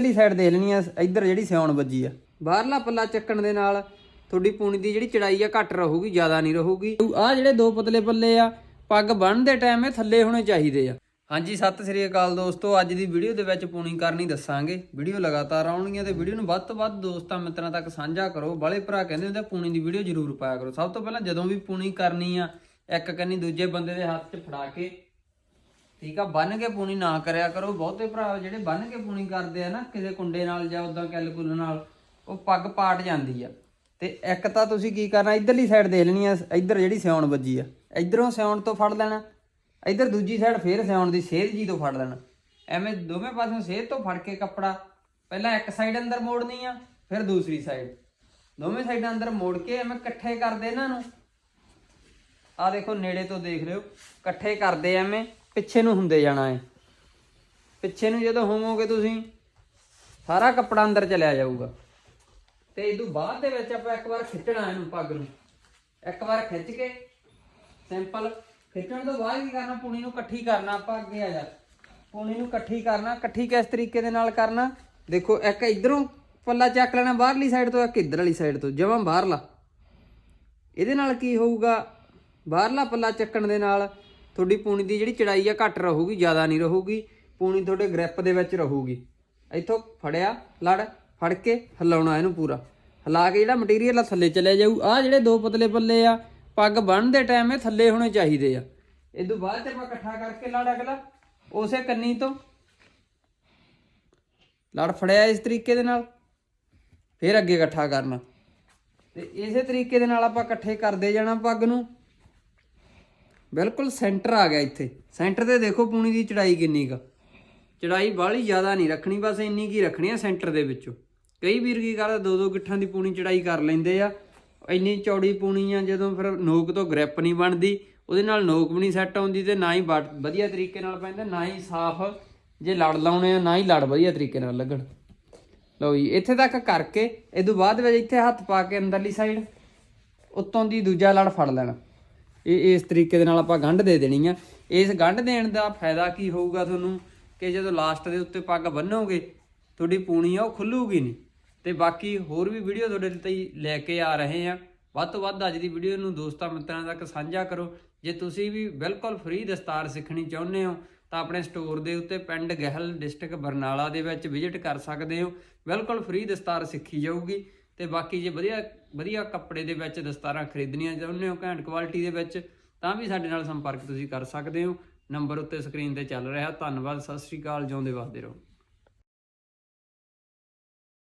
ਇਧਰਲੀ side ਦੇਖ ਲੈਣੀ ਆ, ਇੱਧਰ ਜਿਹੜੀ ਸਿਉਣ ਵੱਜੀ ਆ। ਬਾਹਰਲਾ ਪੱਲਾ ਚੱਕਣ ਦੇ ਨਾਲ ਤੁਹਾਡੀ ਪੂਣੀ ਦੀ ਜਿਹੜੀ ਚੜਾਈ ਆ ਘੱਟ ਰਹੂਗੀ, ਜ਼ਿਆਦਾ ਨਹੀਂ ਰਹੂਗੀ। ਆ ਜਿਹੜੇ ਦੋ ਪਤਲੇ ਪੱਲੇ ਆ, ਪੱਗ ਬੰਨ੍ਹਣ ਦੇ ਟਾਈਮ ਇਹ ਥੱਲੇ ਹੋਣੇ ਚਾਹੀਦੇ ਆ। ਹਾਂਜੀ, ਸਤਿ ਸ੍ਰੀ ਅਕਾਲ ਦੋਸਤੋ, ਅੱਜ ਦੀ ਵੀਡੀਓ ਦੇ ਵਿੱਚ ਪੂਣੀ ਕਰਨੀ ਦੱਸਾਂਗੇ। ਵੀਡੀਓ ਲਗਾਤਾਰ ਆਉਣਗੀਆਂ ਤੇ ਵੀਡੀਓ ਨੂੰ ਵੱਧ ਤੋਂ ਵੱਧ ਦੋਸਤਾਂ ਮਿੱਤਰਾਂ ਤੱਕ ਸਾਂਝਾ ਕਰੋ। ਬਾਲੇ ਭਰਾ ਕਹਿੰਦੇ ਹੁੰਦੇ ਪੂਣੀ ਦੀ ਵੀਡੀਓ ਜ਼ਰੂਰ ਪਾਇਆ ਕਰੋ। ਸਭ ਤੋਂ ਪਹਿਲਾਂ ਜਦੋਂ ਵੀ ਪੂਣੀ ਕਰਨੀ ਆ, ਇੱਕ ਕੰਨੀ ਦੂਜੇ ਬੰਦੇ ਦੇ ਹੱਥ 'ਚ ਫੜਾ ਕੇ ਠੀਕ ਆ ਬੰਨ ਕੇ ਪੂਣੀ ਨਾ ਕਰਿਆ ਕਰੋ। ਬਹੁਤੇ ਭਰਾ ਜਿਹੜੇ ਬੰਨ ਕੇ ਪੂਣੀ ਕਰਦੇ ਆ ਨਾ, ਕਿਸੇ ਕੁੰਡੇ ਨਾਲ ਜਾਂ ਉਦਾਂ ਕੈਲਕੂਲ ਨਾਲ, ਉਹ ਪੱਗ ਪਾਟ ਜਾਂਦੀ ਆ। ਤੇ ਇੱਕ ਤਾਂ ਤੁਸੀਂ ਕੀ ਕਰਨਾ, ਇਧਰਲੀ ਸਾਈਡ ਦੇ ਲੈਣੀ ਆ, ਇੱਧਰ ਜਿਹੜੀ ਸਿਉਣ ਵੱਜੀ ਆ। ਇਧਰੋਂ ਸਿਉਣ ਤੋਂ ਫੜ ਲੈਣਾ, ਇੱਧਰ ਦੂਜੀ ਸਾਈਡ ਫੇਰ ਸਿਉਣ ਦੀ, ਸੇਧ ਜੀ ਤੋਂ ਫੜ ਲੈਣਾ। ਐਵੇਂ ਦੋਵੇਂ ਪਾਸਿਓਂ ਸੇਧ ਤੋਂ ਫੜ ਕੇ ਕੱਪੜਾ, ਪਹਿਲਾਂ ਇੱਕ ਸਾਈਡ ਅੰਦਰ ਮੋੜਨੀ ਆ, ਫਿਰ ਦੂਸਰੀ ਸਾਈਡ ਦੋਵੇਂ ਸਾਈਡਾਂ ਅੰਦਰ ਮੋੜ ਕੇ ਐਵੇਂ ਇਕੱਠੇ ਕਰਦੇ ਇਹਨਾਂ ਨੂੰ। ਆ ਦੇਖੋ, ਨੇੜੇ ਤੋਂ ਦੇਖ ਲਿਓ ਇਕੱਠੇ ਕਰਦੇ ਐਵੇਂ। ਪਿੱਛੇ ਨੂੰ ਹੁੰਦੇ ਜਾਣਾ ਹੈ। ਪਿੱਛੇ ਨੂੰ ਜਦੋਂ ਹੋਵੋਗੇ ਤੁਸੀਂ, ਸਾਰਾ ਕੱਪੜਾ ਅੰਦਰ ਚਲਿਆ ਜਾਊਗਾ। ਤੇ ਇਹ ਤੋਂ ਬਾਅਦ ਦੇ ਵਿੱਚ ਆਪਾਂ ਇੱਕ ਵਾਰ ਖਿੱਚਣਾ ਇਹਨੂੰ ਪੱਗ ਨੂੰ। ਇੱਕ ਵਾਰ ਖਿੱਚ ਕੇ, ਸਿੰਪਲ। ਖਿੱਚਣ ਤੋਂ ਬਾਅਦ ਕੀ ਕਰਨਾ, ਪੂਣੀ ਨੂੰ ਇਕੱਠੀ ਕਰਨਾ ਆਪਾਂ ਅੱਗੇ ਆ ਜਾ। ਪੂਣੀ ਨੂੰ ਇਕੱਠੀ ਕਰਨਾ, ਇਕੱਠੀ ਕਿਸ ਤਰੀਕੇ ਦੇ ਨਾਲ ਕਰਨਾ? ਦੇਖੋ, ਇੱਕ ਇਧਰੋਂ ਪੱਲਾ ਚੱਕ ਲੈਣਾ ਬਾਹਰਲੀ ਸਾਈਡ ਤੋਂ, ਇੱਕ ਇੱਧਰ ਵਾਲੀ ਸਾਈਡ ਤੋਂ, ਜਮਾਂ ਬਾਹਰਲਾ। ਇਹਦੇ ਨਾਲ ਕੀ ਹੋਊਗਾ? ਬਾਹਰਲਾ ਪੱਲਾ ਚੱਕਣ ਦੇ ਨਾਲ ਤੁਹਾਡੀ ਪੂਣੀ ਦੀ ਜਿਹੜੀ ਚੜਾਈ ਆ ਘੱਟ ਰਹੂਗੀ, ਜ਼ਿਆਦਾ ਨਹੀਂ ਰਹੂਗੀ। ਪੂਣੀ ਤੁਹਾਡੇ ਗ੍ਰਿਪ ਦੇ ਵਿੱਚ ਰਹੂਗੀ। ਇੱਥੋਂ ਫੜਿਆ, ਲੜ, ਫੜ ਕੇ ਹਿਲਾਉਣਾ ਇਹਨੂੰ ਪੂਰਾ। ਹਿਲਾ ਕੇ ਜਿਹੜਾ ਮਟੀਰੀਅਲ ਆ ਥੱਲੇ ਚਲੇ ਜਾਊ। ਆ ਜਿਹੜੇ ਦੋ ਪਤਲੇ ਪੱਲੇ ਆ, ਪੱਗ ਬੰਨ੍ਹਣ ਦੇ ਟਾਈਮ ਇਹ ਥੱਲੇ ਹੋਣੇ ਚਾਹੀਦੇ ਆ। ਇਹ ਤੋਂ ਬਾਅਦ ਤੇ ਆਪਾਂ ਇਕੱਠਾ ਕਰਕੇ ਲੜ ਅਗਲਾ, ਉਸੇ ਕੰਨੀ ਤੋਂ। ਲੜ ਫੜਿਆ ਇਸ ਤਰੀਕੇ ਦੇ ਨਾਲ, ਫਿਰ ਅੱਗੇ ਇਕੱਠਾ ਕਰਨਾ। ਤੇ ਇਸੇ ਤਰੀਕੇ ਦੇ ਨਾਲ ਆਪਾਂ ਇਕੱਠੇ ਕਰਦੇ ਜਾਣਾ ਪੱਗ ਨੂੰ। ਬਿਲਕੁਲ ਸੈਂਟਰ ਆ ਗਿਆ ਇੱਥੇ। ਸੈਂਟਰ ਤੇ ਦੇਖੋ ਪੂਣੀ ਦੀ ਚੜਾਈ ਕਿੰਨੀ ਕਾ ਚੜਾਈ ਬਾਹਲੀ ਜ਼ਿਆਦਾ ਨਹੀਂ ਰੱਖਣੀ, ਬਸ ਇੰਨੀ ਕੀ ਰੱਖਣੀ ਆ ਸੈਂਟਰ ਦੇ ਵਿੱਚੋਂ। ਕਈ ਵੀਰ ਕੀ ਕਰਦੇ ਦੋ ਦੋ ਗਿੱਠਾਂ ਦੀ ਪੂਣੀ ਚੜਾਈ ਕਰ ਲੈਂਦੇ ਆ। ਇੰਨੀ ਚੌੜੀ ਪੂਣੀ ਆ, ਜਦੋਂ ਫਿਰ ਨੋਕ ਤੋਂ ਗ੍ਰਿਪ ਨਹੀਂ ਬਣਦੀ, ਉਹਦੇ ਨਾਲ ਨੋਕ ਵੀ ਨਹੀਂ ਸੈੱਟ ਆਉਂਦੀ ਤੇ ਨਾ ਹੀ ਵੱਟ, ਵਧੀਆ ਤਰੀਕੇ ਨਾਲ ਪੈਂਦਾ, ਨਾ ਹੀ ਸਾਫ਼, ਜੇ ਲੜ ਲਾਉਣੇ ਆ, ਨਾ ਹੀ ਲੜ ਵਧੀਆ ਤਰੀਕੇ ਨਾਲ ਲੱਗਣ। ਲਓ ਜੀ, ਇੱਥੇ ਤੱਕ ਕਰਕੇ, ਇਹ ਤੋਂ ਬਾਅਦ ਵਿੱਚ ਇੱਥੇ ਹੱਥ ਪਾ ਕੇ ਅੰਦਰਲੀ ਸਾਈਡ ਉੱਤੋਂ ਦੀ ਦੂਜਾ ਲੜ ਫੜ ਲੈਣਾ। ਇਹ ਇਸ ਤਰੀਕੇ ਦੇ ਨਾਲ ਆਪਾਂ ਗੰਢ ਦੇ ਦੇਣੀ ਆ। ਇਸ ਗੰਢ ਦੇਣ ਦਾ ਫਾਇਦਾ ਕੀ ਹੋਊਗਾ ਤੁਹਾਨੂੰ? ਕਿ ਜਦੋਂ ਲਾਸਟ ਦੇ ਉੱਤੇ ਪੱਗ ਬੰਨੋਗੇ, ਤੁਹਾਡੀ ਪੂਣੀ ਆ, ਉਹ ਖੁੱਲੂਗੀ ਨਹੀਂ। ਤੇ ਬਾਕੀ ਹੋਰ ਵੀ ਵੀਡੀਓ ਤੁਹਾਡੇ ਲਈ ਲੈ ਕੇ ਆ ਰਹੇ ਆ। ਵੱਧ ਤੋਂ ਵੱਧ ਅੱਜ ਦੀ ਵੀਡੀਓ ਨੂੰ ਦੋਸਤਾਂ ਮਿੱਤਰਾਂ ਤੱਕ ਸਾਂਝਾ ਕਰੋ। ਜੇ ਤੁਸੀਂ ਵੀ ਬਿਲਕੁਲ ਫ੍ਰੀ ਦਸਤਾਰ ਸਿੱਖਣੀ ਚਾਹੁੰਦੇ ਹੋ, ਤਾਂ ਆਪਣੇ ਸਟੋਰ ਦੇ ਉੱਤੇ ਪਿੰਡ ਗਹਿਲ ਡਿਸਟ੍ਰਿਕਟ ਬਰਨਾਲਾ ਦੇ ਵਿੱਚ ਵਿਜ਼ਿਟ ਕਰ ਸਕਦੇ ਹੋ। ਬਿਲਕੁਲ ਫ੍ਰੀ ਦਸਤਾਰ ਸਿੱਖੀ ਜਾਊਗੀ। ਤੇ ਬਾਕੀ ਜੇ ਵਧੀਆ ਵਧੀਆ ਕੱਪੜੇ ਦੇ ਵਿੱਚ ਦਸਤਾਰਾਂ ਖਰੀਦਣੀਆਂ ਚਾਹੁੰਦੇ ਹੋ, ਘੈਂਟ ਕੁਆਲਿਟੀ ਦੇ ਵਿੱਚ, ਤਾਂ ਵੀ ਸਾਡੇ ਨਾਲ ਸੰਪਰਕ ਤੁਸੀਂ ਕਰ ਸਕਦੇ ਹੋ। ਨੰਬਰ ਉੱਤੇ ਸਕਰੀਨ ਤੇ ਚੱਲ ਰਿਹਾ। ਧੰਨਵਾਦ, ਸਤਿ ਸ਼੍ਰੀ ਅਕਾਲ ਜਿਉਂਦੇ ਵਸਦੇ ਰਹੋ।